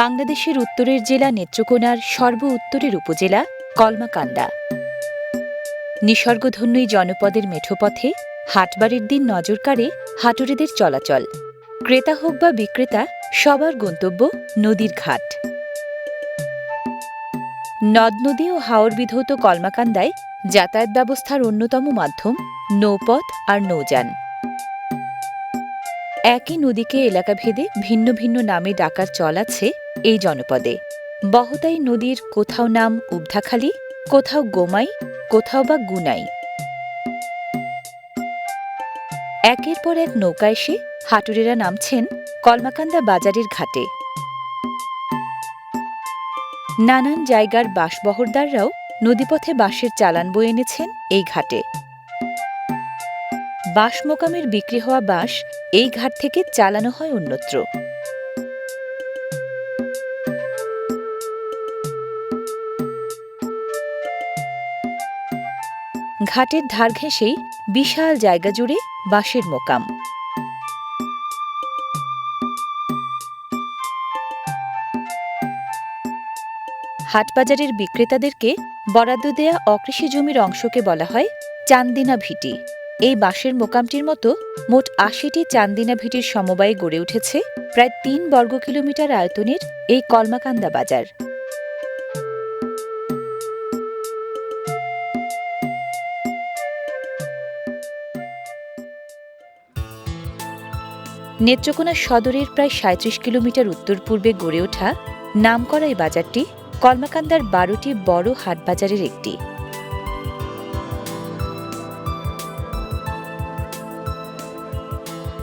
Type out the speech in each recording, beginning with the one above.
বাংলাদেশের উত্তরের জেলা নেত্রকোনার সর্ব উত্তরের উপজেলা কলমাকান্দা। নিসর্গধন্য জনপদের মেঠোপথে হাটবারের দিন নজর কাড়ে হাটুরেদের চলাচল। ক্রেতা হোক বা বিক্রেতা, সবার গন্তব্য নদীর ঘাট। নদ নদী ও হাওর বিধৌত কলমাকান্দায় যাতায়াত ব্যবস্থার অন্যতম মাধ্যম নৌপথ আর নৌযান। একই নদীকে এলাকাভেদে ভিন্ন ভিন্ন নামে ডাকার চল আছে এই জনপদে। বহতাই নদীর কোথাও নাম উবধাখালি, কোথাও গোমাই, কোথাও বা গুনাই। একের পর এক নৌকা এসে হাটুরেরা নামছেন কলমাকান্দা বাজারের ঘাটে। নানান জায়গার বাসবহরদাররাও নদীপথে বাঁশের চালান বয়ে এনেছেন এই ঘাটে। বাঁশ মোকামের বিক্রি হওয়া বাঁশ এই ঘাট থেকে চালানো হয় অন্যত্র। ঘাটের ধার ঘেঁষেই বিশাল জায়গা জুড়ে বাঁশের মোকাম। হাটবাজারের বিক্রেতাদেরকে বরাদ্দ দেয়া অকৃষি জমির অংশকে বলা হয় চান্দিনা ভিটি। এই বাঁশের মোকামটির মতো মোট আশিটি চান্দিনা ভিটির সমবায়ে গড়ে উঠেছে প্রায় তিন বর্গ কিলোমিটার আয়তনের এই কলমাকান্দা বাজার। নেত্রকোনা সদরের প্রায় সাঁত্রিশ কিলোমিটার উত্তর পূর্বে গড়ে ওঠা নামকরা এই বাজারটি কলমাকান্দার বারোটি বড় হাটবাজারের একটি।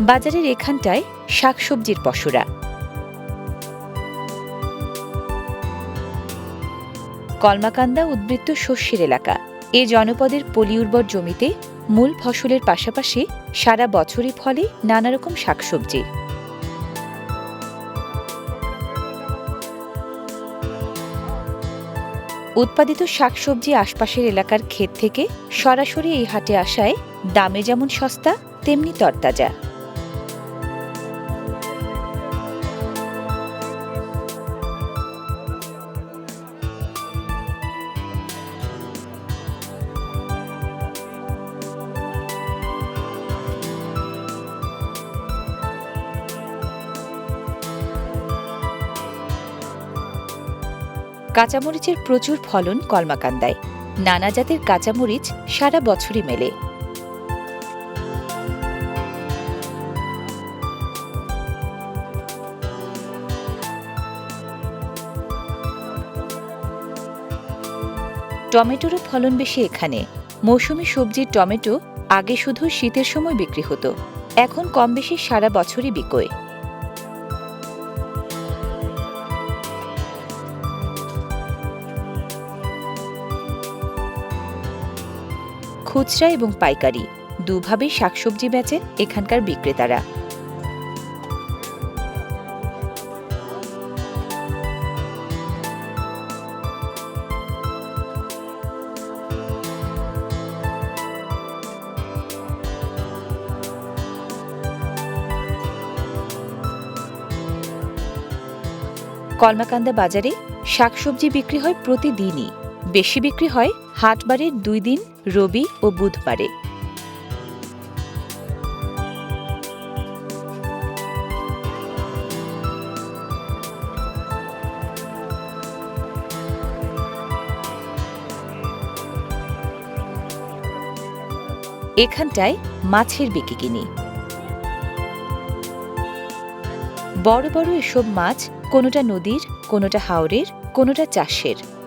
বাজারের এখানটায় শাকসবজির পশুরা কলমাকান্দা উদ্বৃত্ত শস্যের এলাকা। এ জনপদের পলি উর্বর জমিতে মূল ফসলের পাশাপাশি সারা বছরই ফলে নানা রকম শাকসবজি। উৎপাদিত শাকসবজি আশপাশের এলাকার ক্ষেত থেকে সরাসরি এই হাটে আসায় দামে যেমন সস্তা, তেমনি তরতাজা। কাঁচামরিচের প্রচুর ফলন কলমাকান্দায়। নানা জাতের কাঁচামরিচ সারা বছরই মেলে। টমেটোরও ফলন বেশি এখানে। মৌসুমি সবজির টমেটো আগে শুধু শীতের সময় বিক্রি হতো, এখন কম বেশি সারা বছরই বিকোয় খুচরা এবং পাইকারি। দুভাবেই শাকসবজি বেচেন এখানকার বিক্রেতারা। কলমাকান্দা বাজারে শাকসবজি বিক্রি হয় প্রতিদিনই। বেশি বিক্রি হয় হাটবারের দুই দিন, রবি ও বুধবারে। এখানটায় মাছের বিকিকিনি বড় বড় এসব মাছ কোনোটা নদীর, কোনোটা হাওরের, কোনোটা চাষের।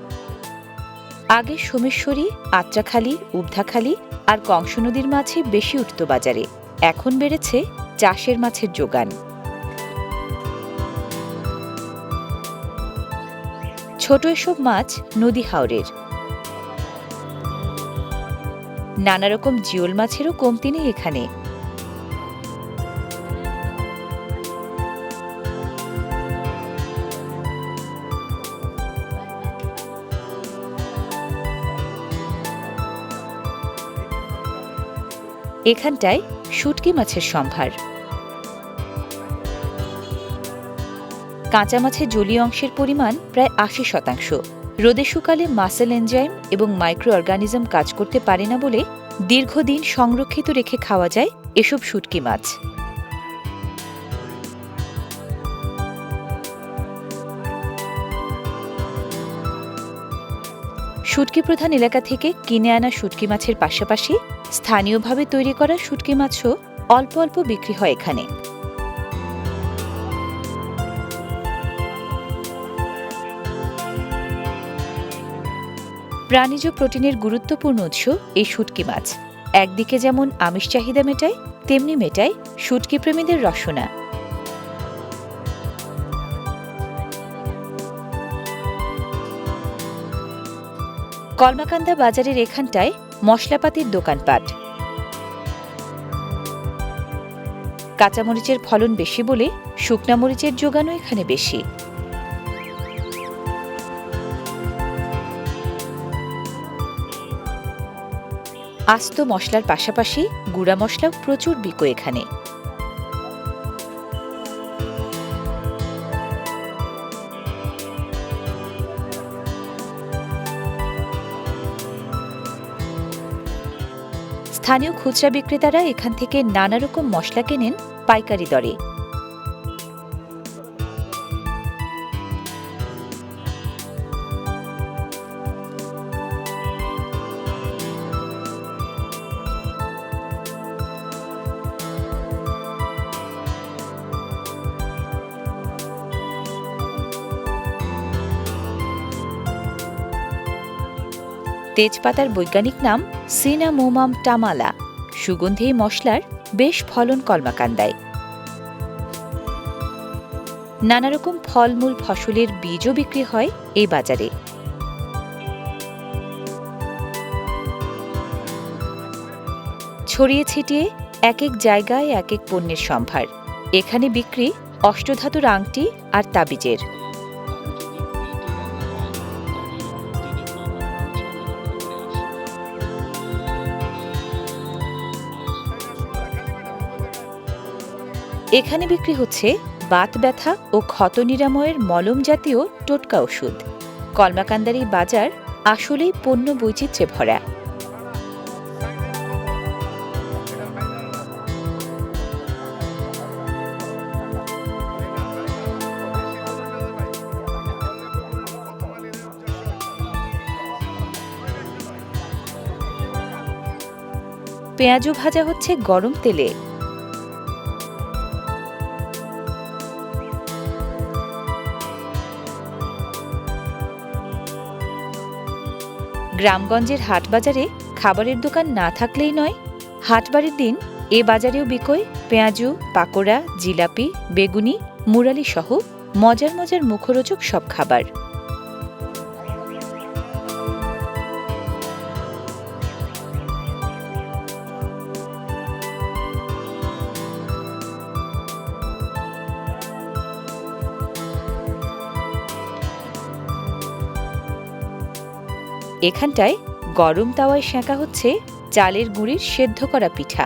আগে সোমেশ্বরী, আত্রাখালী উবধাখালী আর কংস নদীর মাছে বেশি উঠত বাজারে। এখন বেড়েছে চাষের মাছের যোগান। ছোট এসব মাছ নদী হাওরের। নানা রকম জিওল মাছেরও কমতি নেই এখানে। এখানটায় শুটকি মাছের সম্ভার। কাঁচা মাছের জলীয় অংশের পরিমাণ প্রায় আশি শতাংশ। রোদে শুকালে মাসেল এনজাইম এবং মাইক্রো অর্গানিজম কাজ করতে পারে না বলে দীর্ঘদিন সংরক্ষিত রেখে খাওয়া যায় এসব শুটকি মাছ। শুটকি প্রধান এলাকা থেকে কিনে আনা শুটকি মাছের পাশাপাশি স্থানীয়ভাবে তৈরি করা শুটকি মাছও অল্প অল্প বিক্রি হয় এখানে। প্রাণীজ প্রোটিনের গুরুত্বপূর্ণ উৎস এই শুটকি মাছ। একদিকে যেমন আমিষ চাহিদা মেটায়, তেমনি মেটায় শুটকি প্রেমীদের রসনা। কলমাকান্দা বাজারের এখানটায় মশলাপাতির দোকানপাট। কাঁচামরিচের ফলন বেশি বলে শুকনা মরিচের যোগানও এখানে বেশি। আস্ত মশলার পাশাপাশি গুঁড়া মশলাও প্রচুর বিকো এখানে। স্থানীয় খুচরা বিক্রেতারা এখান থেকে নানা রকম মশলা কেনেন পাইকারি দরে। তেজপাতার বৈজ্ঞানিক নাম সিনামোমাম টামালা। সুগন্ধি মশলার বেশ ফলন কলমাকান্দায়। নানা রকম ফলমূল ফসলের বীজও বিক্রি হয় এই বাজারে। ছড়িয়ে ছিটিয়ে এক এক জায়গায় এক এক পণ্যের সম্ভার। এখানে বিক্রি অষ্টধাতুর আংটি আর তাবিজের। এখানে বিক্রি হচ্ছে বাত ব্যথা ও ক্ষত নিরাময়ের মলম জাতীয় টোটকা ওষুধ। কলমাকান্দারি বাজার আসলেই পণ্য বৈচিত্র্যে ভরা। পেঁয়াজও ভাজা হচ্ছে গরম তেলে। গ্রামগঞ্জের হাটবাজারে খাবারের দোকান না থাকলেই নয়, হাটবাড়ির দিন এ বাজারেও বিকোয় পেঁয়াজু, পাকোড়া, জিলাপি, বেগুনি মুরালি সহ মজার মজার মুখরোচক সব খাবার। এখানটায় গরম তাওয়ায় সেঁকা হচ্ছে চালের গুঁড়ির সেদ্ধ করা পিঠা।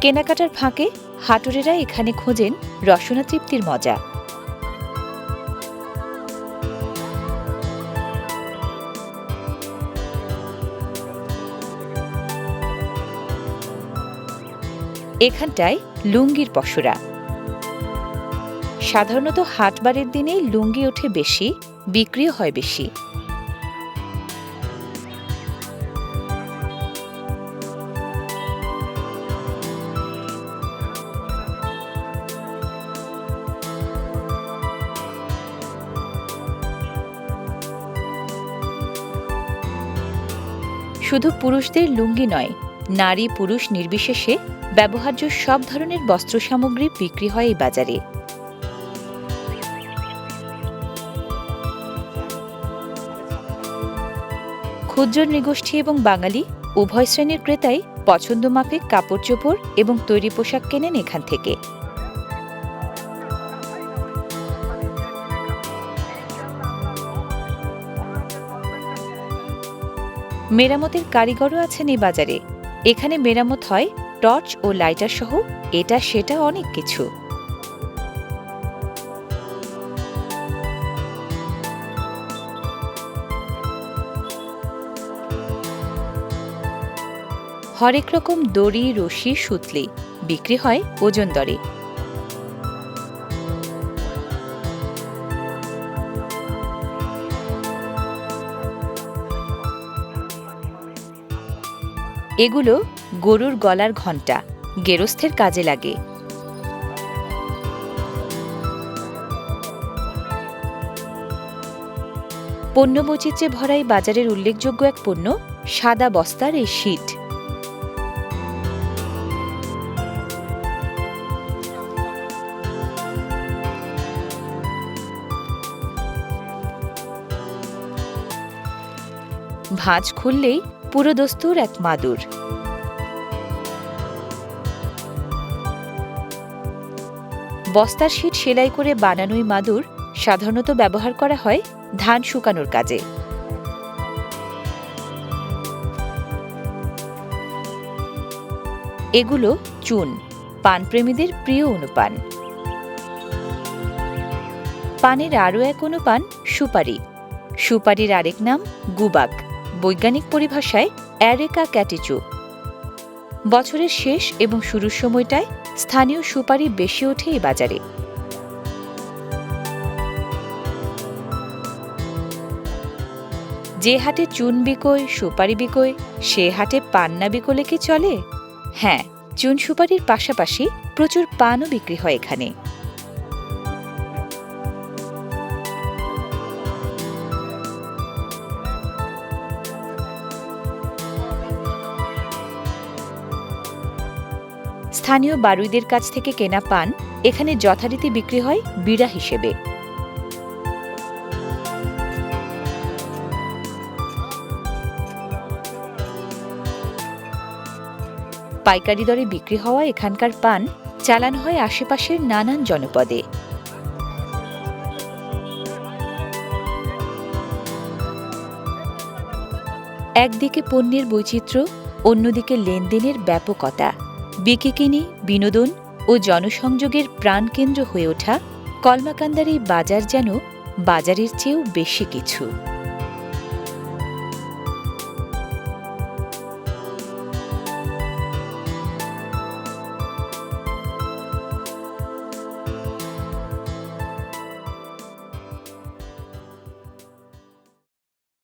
কেনাকাটার ফাঁকে হাটুরেরা এখানে খোঁজেন রসনা তৃপ্তির মজা। এখানটায় লুঙ্গির পসরা। সাধারণত হাটবারের দিনেই লুঙ্গি ওঠে বেশি, বিক্রিও হয় বেশি। শুধু পুরুষদের লুঙ্গি নয় নারী পুরুষ নির্বিশেষে ব্যবহার্য সব ধরনের বস্ত্র সামগ্রী বিক্রি হয় এই বাজারে। ক্ষুদ্র নৃগোষ্ঠী এবং বাঙালি উভয় শ্রেণির ক্রেতাই পছন্দ মাফিক কাপড় চোপড় এবং তৈরি পোশাক কেনেন এখান থেকে। মেরামতের কারিগরও আছেন এই বাজারে। এখানে মেরামত হয় টর্চ ও লাইটার সহ, এটা সেটা অনেক কিছু। হরেক রকম দড়ি, রশি, সুতলি। বিক্রি হয় ওজন দরে। এগুলো গরুর গলার ঘণ্টা। গেরস্থের কাজে লাগে। পণ্য বৈচিত্র্যে ভরা এই বাজারের উল্লেখযোগ্য এক পণ্য, সাদা বস্তার এই শীট। ভাঁজ খুললেই পুরো দস্তুর এক মাদুর। বস্তার শীট সেলাই করে বানানোই মাদুর সাধারণত ব্যবহার করা হয় ধান শুকানোর কাজে। এগুলো চুন, পানপ্রেমীদের প্রিয় অনুপান। পানের আরও এক অনুপান সুপারি। সুপারির আরেক নাম গুবাক। বৈজ্ঞানিক পরিভাষায় অ্যারেকা ক্যাটিচু। বছরের শেষ এবং শুরুর সময়টায় স্থানীয় সুপারি বেশি ওঠে এই বাজারে। যে হাটে চুন বিকোয় সুপারি বিকোয় সে হাটে পান্না বিকোলে কি চলে? হ্যাঁ চুন সুপারির পাশাপাশি প্রচুর পানও বিক্রি হয় এখানে। স্থানীয় বারুইদের কাছ থেকে কেনা পান, এখানে যথারীতি বিক্রি হয় বিড়া হিসেবে। পাইকারি দরে বিক্রি হওয়া এখানকার পান চালান হয় আশেপাশের নানান জনপদে। একদিকে পণ্যের বৈচিত্র্য, অন্যদিকে লেনদেনের ব্যাপকতা। বিকিকিনি বিনোদন ও জনসংযোগের প্রাণকেন্দ্র হয়ে ওঠা কলমাকান্দারি বাজার যেন বাজারের চেয়েও বেশি কিছু।